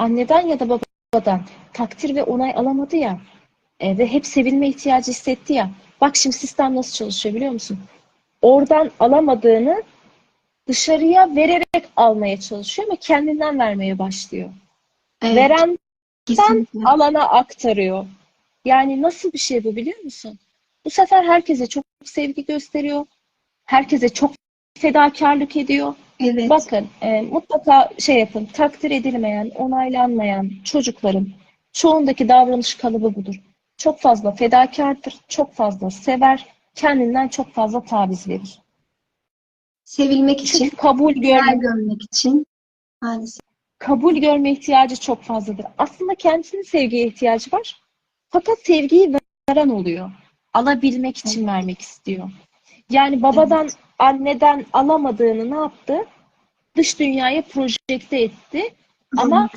anneden ya da babadan takdir ve onay alamadı ya e, ve hep sevilme ihtiyacı hissetti ya. Bak şimdi sistem nasıl çalışıyor biliyor musun? Oradan alamadığını dışarıya vererek almaya çalışıyor ama kendinden vermeye başlıyor. Evet, Veren kesinlikle. alana aktarıyor. Yani nasıl bir şey bu biliyor musun? Bu sefer herkese çok sevgi gösteriyor. Herkese çok fedakarlık ediyor. Evet. Bakın e, mutlaka şey yapın. Takdir edilmeyen, onaylanmayan çocukların çoğundaki davranış kalıbı budur. Çok fazla fedakardır, çok fazla sever, kendinden çok fazla taviz verir. Sevilmek için, Çünkü kabul görme, görmek için maalesef. kabul görme ihtiyacı çok fazladır. Aslında kendisinin sevgiye ihtiyacı var. Fakat sevgiyi veren oluyor. Alabilmek için vermek istiyor. Yani babadan, anneden alamadığını ne yaptı? Dış dünyaya projekte etti. Ama